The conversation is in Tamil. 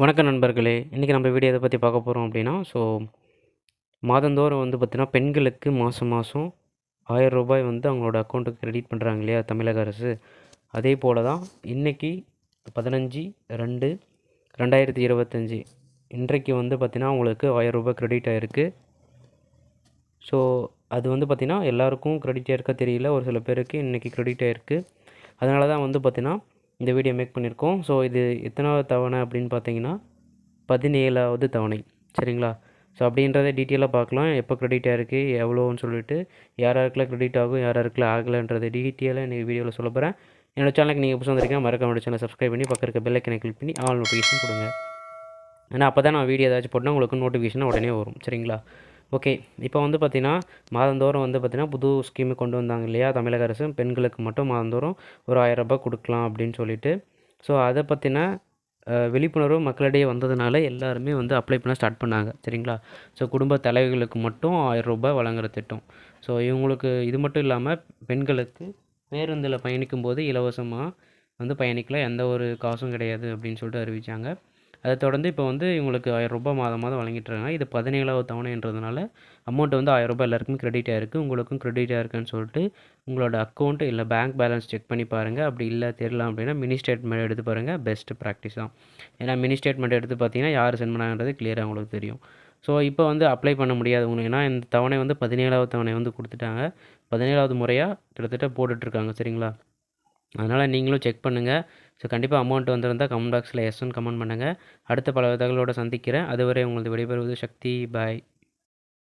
வணக்கம் நண்பர்களே. இன்றைக்கி நம்ம வீடியோ எதை பற்றி பார்க்க போகிறோம் அப்படின்னா ஸோ மாதந்தோறும் வந்து பார்த்திங்கன்னா பெண்களுக்கு மாதம் மாதம் ஆயிரம் ரூபாய் வந்து அவங்களோட அக்கௌண்ட்டுக்கு கிரெடிட் பண்ணுறாங்க இல்லையா தமிழக அரசு. அதே போல் தான் இன்றைக்கி பதினஞ்சு ரெண்டு ரெண்டாயிரத்தி இருபத்தஞ்சி. இன்றைக்கு வந்து பார்த்திங்கன்னா அவங்களுக்கு ஆயிரம் ரூபாய் கிரெடிட் ஆகிருக்கு ஸோ அது வந்து பார்த்திங்கன்னா எல்லாருக்கும் கிரெடிட் ஆகிருக்கா தெரியல. ஒரு சில பேருக்கு இன்றைக்கி கிரெடிட் ஆகிருக்கு அதனால தான் வந்து பார்த்திங்கன்னா இந்த வீடியோ மேக் பண்ணியிருக்கோம். ஸோ இது எத்தனாவது தவணை அப்படின்னு பார்த்தீங்கன்னா பதினேழாவது தவணை. சரிங்களா? ஸோ அப்படின்றத டீட்டெயிலாக பார்க்கலாம். எப்போ க்ரெடிட் ஆகிருக்கு எவ்வளோன்னு சொல்லிட்டு யார் யாருக்குலாம் கிரெடிட் ஆகும் யார் யாருக்கெல்லாம் ஆகலைன்றது டீட்டெயிலாக நீங்கள் வீடியோவில் சொல்ல போகிறேன் என்னோடய சேனலுக்கு நீங்கள் புதுசாக வந்திருக்கீங்க மறக்காம சேனல் சப்ஸ்கிரைப் பண்ணி பக்கம் இருக்க பெல் கிளிக் பண்ணி ஆல் நோட்டிஃபிகேஷன் கொடுங்க. ஏன்னா அப்போ தான் நான் வீடியோ ஏதாச்சும் போட்டால் உங்களுக்கு நோட்டிஃபிகேஷன் உடனே வரும். சரிங்களா? ஓகே இப்போ வந்து பார்த்திங்கன்னா மாதந்தோறும் வந்து பார்த்திங்கன்னா புது ஸ்கீமு கொண்டு வந்தாங்க இல்லையா? தமிழக அரசு பெண்களுக்கு மட்டும் மாதந்தோறும் ஒரு ஆயிரரூபா கொடுக்கலாம் அப்படின்னு சொல்லிட்டு. ஸோ அதை பற்றின விழிப்புணர்வு மக்களிடையே வந்ததுனால எல்லாருமே வந்து அப்ளை பண்ண ஸ்டார்ட் பண்ணாங்க சரிங்களா? ஸோ குடும்ப தலைவர்களுக்கு மட்டும் ஆயிரம் ரூபாய் வழங்குற திட்டம். ஸோ இவங்களுக்கு இது மட்டும் இல்லாமல் பெண்களுக்கு பேருந்தில் பயணிக்கும்போது இலவசமாக வந்து பயணிக்கலாம். எந்த ஒரு காசும் கிடையாது அப்படின்னு சொல்லிட்டு அறிவித்தாங்க அதை தொடர்ந்து இப்போ வந்து இவங்களுக்கு ஆயிரம் ரூபாய் மாதம் மாதம் வழங்கிட்டு இருக்காங்க இது பதினேழாவது தவணைன்றதுனால அமௌண்ட் வந்து ஆயிரம் ரூபாய் எல்லாருக்குமே கிரெடிட் ஆயிருக்கு உங்களுக்கும் கிரெடிட் ஆயிருக்குன்னு சொல்லிட்டு உங்களோட அக்கௌண்ட் இல்லை பேங்க் பேலன்ஸ் செக் பண்ணி பாருங்கள் அப்படி இல்லை தெரியல அப்படின்னா மினி ஸ்டேட்மெண்ட் எடுத்து பாருங்கள் பெஸ்ட் ப்ராக்டிஸ் தான். ஏன்னா மினி ஸ்டேட்மெண்ட் எடுத்து பார்த்தீங்கன்னா யார் சென்ட் பண்ணாங்கன்றது கிளியராக உங்களுக்கு தெரியும். ஸோ இப்போ வந்து அப்ளை பண்ண முடியாது. உங்களுக்கு ஏன்னா இந்த தவணை வந்து பதினேழாவது தவணை வந்து கொடுத்துட்டாங்க. பதினேழாவது முறையாக கிட்டத்தட்ட போட்டுட்ருக்காங்க. சரிங்களா? அதனால் நீங்களும் செக் பண்ணுங்கள் ஸோ கண்டிப்பாக அமௌண்ட் வந்திருந்தால் கமெண்ட் பாக்ஸில் எஸ்ன்னு கமெண்ட் பண்ணுங்கள் அடுத்த பல தகவலோட சந்திக்கிறேன். அதுவரை உங்களது விடைபெறுவது சக்தி. பாய்